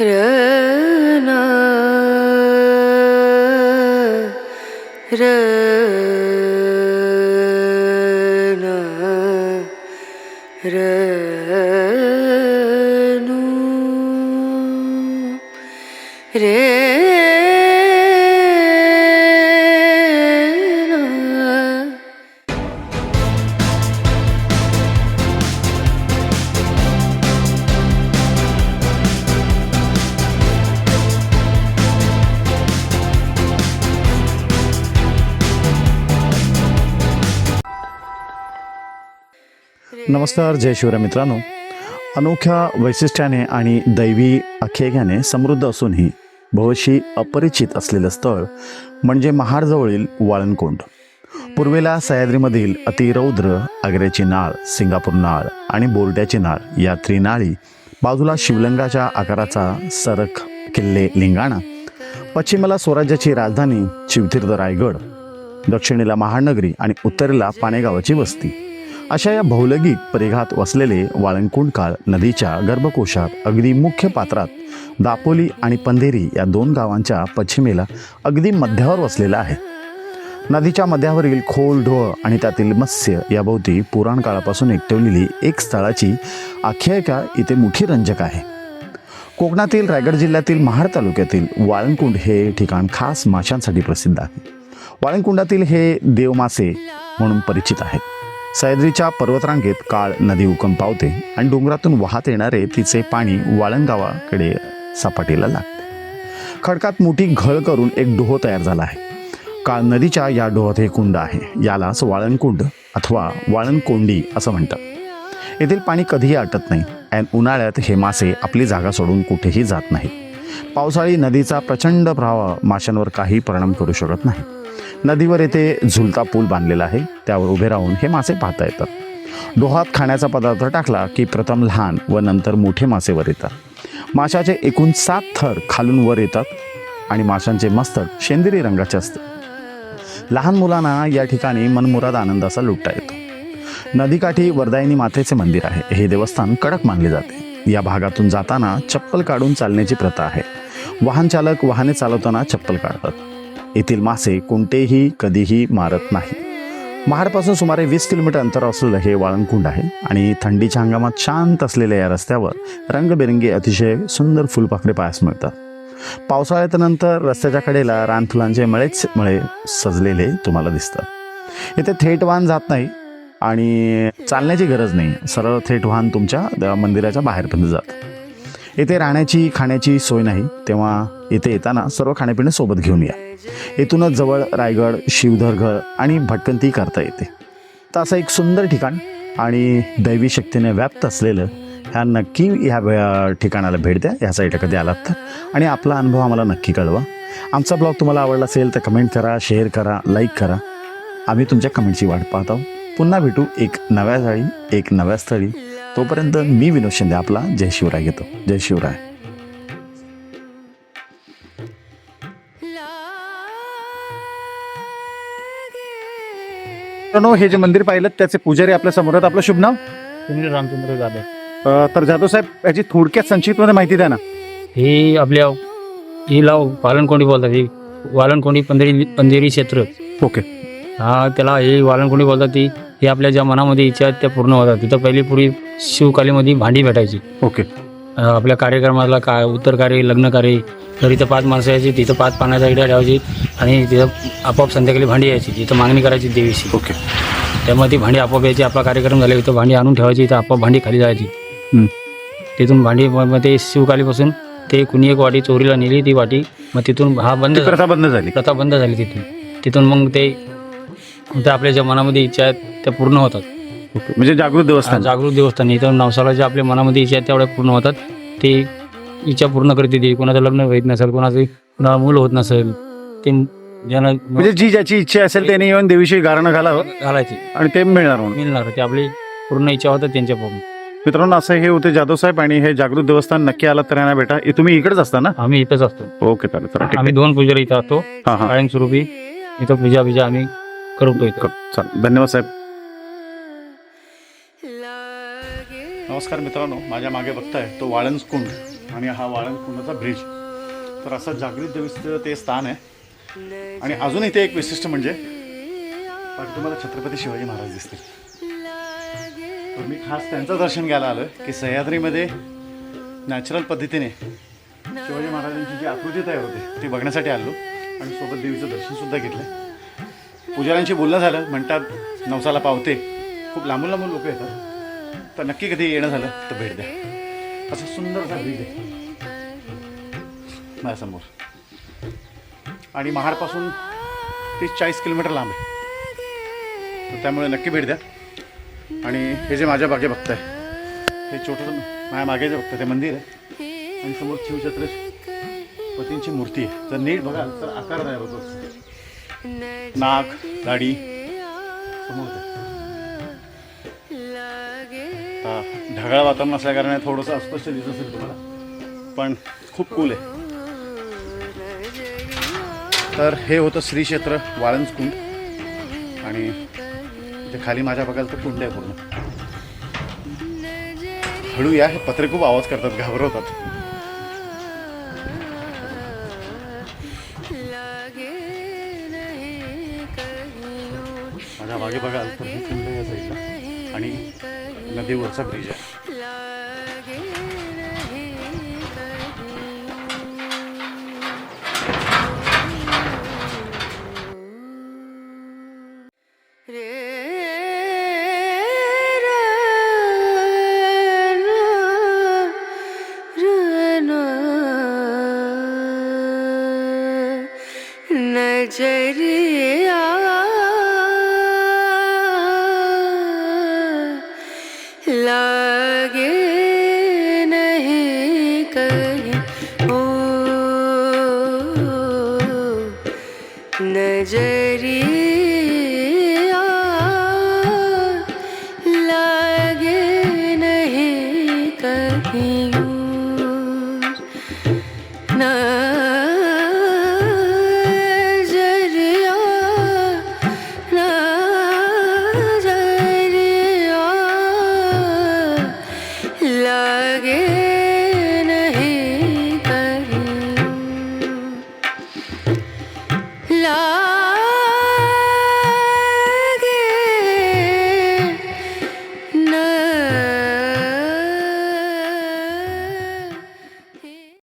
र ना र ना र नमस्कार जय शिवराय मित्रांनो. अनोख्या वैशिष्ट्याने आणि दैवी अखेग्याने समृद्ध असूनही भवशी अपरिचित असलेलं स्थळ म्हणजे महाडजवळील वाळणकोंड. पूर्वेला सह्याद्रीमधील अतिरौद्र आग्र्याची नाळ सिंगापूर नाळ आणि बोरट्याची नाळ या त्रिनाळी बाजूला शिवलिंगाच्या आकाराचा सरक किल्ले लिंगाणा पश्चिमेला स्वराज्याची राजधानी शिवतीर्थ रायगड दक्षिणेला महानगरी आणि उत्तरेला पाणेगावाची वस्ती. अशा या भौलगिक परिघात वसलेले वाळंकुंड काळ नदीच्या गर्भकोशात अगदी मुख्य पात्रात दापोली आणि पंधेरी या दोन गावांच्या पश्चिमेला अगदी मध्यावर वसलेला आहे. नदीच्या मध्यावरील खोल ढोळ आणि त्यातील मत्स्य याभोवती पुराण काळापासून एकटवलेली एक स्थळाची आख्यायिका इथे मोठी रंजक आहे. कोकणातील रायगड जिल्ह्यातील महाड तालुक्यातील वाळंकुंड हे ठिकाण खास माशांसाठी प्रसिद्ध आहे. वाळंकुंडातील हे देवमासे म्हणून परिचित आहेत. सह्याद्रीच्या पर्वतरांगेत काळ नदी उकम पावते आणि डोंगरातून वाहत येणारे तिचे पाणी वाळंगावाकडे सपाटीला लागते. खडकात मोठी घळ करून एक डोह तयार झाला आहे. काळ नदीच्या या डोहात हे कुंड आहे. यालाच वाळणकुंड अथवा वाळणकोंडी असं म्हणतात. येथील पाणी कधीही आटत नाही आणि उन्हाळ्यात हे मासे आपली जागा सोडून कुठेही जात नाहीत. पावसाळी नदीचा प्रचंड प्रवाह माशांवर काही परिणाम करू शकत नाही नदीवर येथे झुलता पूल बांधलेला आहे. त्यावर उभे राहून हे मासे पाहता येतात. डोहात खाण्याचा पदार्थ टाकला की प्रथम लहान व नंतर मोठे मासे वर येतात. माशाचे एकूण सात थर खालून वर येतात आणि माशांचे मस्तक शेंदरी रंगाचे असते. लहान मुलांना या ठिकाणी मनमुराद आनंदाचा लुटता येतो. नदीकाठी वरदायिनी मातेचे मंदिर आहे. हे देवस्थान कडक मानले जाते. या भागातून जाताना चप्पल काढून चालण्याची प्रथा आहे. वाहन चालक वाहने चालवताना चप्पल काढतात. येथील मासे कोणतेही कधीही मारत नाही. महाडपासून सुमारे वीस किलोमीटर अंतर असलेलं हे वाळणकुंड आहे आणि थंडीच्या हंगामात शांत असलेल्या या रस्त्यावर रंगबेरंगी अतिशय सुंदर फुलपाखरे पाहायस मिळतात. पावसाळ्यात नंतर रस्त्याच्या कडेला रानफुलांचे मळेच मळे सजलेले तुम्हाला दिसतात. इथे थेट वाहन जात नाही आणि चालण्याची गरज नाही. सरळ थेट वाहन तुमच्या द- मंदिराच्या बाहेरपर्यंत जातं. येथे राहण्याची खाण्याची सोय नाही. तेव्हा येथे येताना सर्व खाण्यापिणे सोबत घेऊन या. येथूनच जवळ रायगड शिवधरगड आणि भटकंती करता येते. तर असं एक सुंदर ठिकाण आणि दैवी शक्तीने व्याप्त असलेलं ह्या नक्की ह्या ठिकाणाला भेट द्या. ह्यासाठी कधी आलात तर. आणि आपला अनुभव आम्हाला नक्की कळवा. आमचा ब्लॉग तुम्हाला आवडला असेल तर कमेंट करा शेअर करा लाईक करा. आम्ही तुमच्या कमेंटची वाट पाहत आहोत. पुन्हा भेटू एक नव्या जाळी एक नव्या स्थळी. तोपर्यंत मी विनोद शिंदे आपला जय शिवराय घेतो. जय शिवराय. मित्रांनो, हे जे मंदिर पाहिलं त्याचे पुजारी आपल्यासमोर आहेत. आपलं शुभ नाव? सुनील रामचंद्र जाधव. अ, तर जाधव साहेब याची थोडक्यात संक्षिप्तमध्ये माहिती द्या ना. ही आपल्या ही लाव वालनकोंडी बोलतात. ही वालनकोंडी पंधेरी पंधेरी क्षेत्र. ओके. हा त्याला ही वालनकोंडी बोलतात ती ही आपल्या ज्या मनामध्ये इच्छा आहेत त्या पूर्ण होतात. तिथं पहिली पूर्वी शिवकालीमध्ये भांडी भेटायची. ओके. आपल्या कार्यक्रमाला का उत्तर कार्य लग्न कार्य तर इथं पाच माणसं यायची तिथं पाच पाण्याचा इड्या ठेवायची आणि तिथं आपोआप संध्याकाळी भांडी यायची तिथं मागणी करायची देवीची ओके. त्यामुळे ती भांडी आपोआप यायची आपला कार्यक्रम झाला इथं भांडी आणून ठेवायची इथं आपोआप भांडी खाली जायची. तिथून भांडी मग ते शिवकालीपासून ते कुणी एक वाटी चोरीला नेली ती वाटी मग तिथून हा बंद. प्रथा बंद झाली. प्रथा बंद झाली तिथून. तिथून मग ते त्या आपल्या ज्या मनामध्ये इच्छा आहेत त्या पूर्ण होतात. ओके. म्हणजे जागृत देवस्थान. जागृत देवस्थान. इथं नवसाला ज्या आपल्या मनामध्ये इच्छा आहेत तेवढ्या पूर्ण होतात. ते इच्छा पूर्ण करते ती कोणाचं लग्न होत नसेल कोणाचं कोणाला मूल होत नसेल ते ज्यांना म्हणजे जी ज्याची इच्छा असेल त्याने येऊन देवीशी गारणं घालावं. घालायची. आणि ते मिळणार म्हणून. मिळणार. ते आपली पूर्ण इच्छा होतात त्यांच्या पूर्ण मित्रांनो असं हे होते जाधव साहेब आणि हे जागृत देवस्थान नक्की आलात तर यांना हे तुम्ही इकडेच असता ना? आम्ही इथंच असतो. ओके चालेल चला ठीक आम्ही आहे. दोन पुजारी इथं असतो. हां हां. इथं पूजा बिजा आम्ही करतो इथं. चालेल धन्यवाद साहेब. नमस्कार मित्रांनो माझ्या मागे बघताय तो वाळंज कुंड आणि हा वाळणकुंडाचा ब्रिज. तर असं जागृत देवीचं ते स्थान आहे. आणि अजून इथे एक विशिष्ट म्हणजे बाकी तुम्हाला छत्रपती शिवाजी महाराज दिसतील. तर मी खास त्यांचं दर्शन घ्यायला आलो की सह्याद्रीमध्ये नॅचरल पद्धतीने शिवाजी महाराजांची जी आकृती तयार होते ती बघण्यासाठी आलो आणि सोबत देवीचं दर्शनसुद्धा घेतलं पुजाऱ्यांशी बोलणं झालं म्हणतात नवसाला पावते. खूप लांबून लांबून लोक येतात. तर नक्की कधी येणं झालं तर भेट द्या. असं सुंदरसा ब्रिज आहे. माझ्यासमोर. आणि महाडपासून तीस चाळीस किलोमीटर लांब आहे. तर त्यामुळे नक्की भेट द्या. आणि हे जे माझ्या मागे बघताय हे छोटंसं माझ्या मागे जे बघतं ते मंदिर आहे. आणि समोर शिवछत्र पतींची मूर्ती आहे. जर नीट बघाल तर आकार नाही होतो नाक दाढी ढगाळ वातावरण असल्याकारणाने थोडंसं अस्पष्ट दिसत असेल तुम्हाला. पण खूप कूल आहे. तर हे होतं श्री क्षेत्र वाळंज कुंड आणि इथे खाली माझ्या बघायला तर कुंड आहे पूर्ण. हळू या हे पत्रे खूप आवाज करतात घाबरवतात. माझ्या मागे बघाल तर हे कुंड या साईडला आणि नदीवरचा ब्रिज आहे नजरिया नजरिया लागे नहीं कहीं और।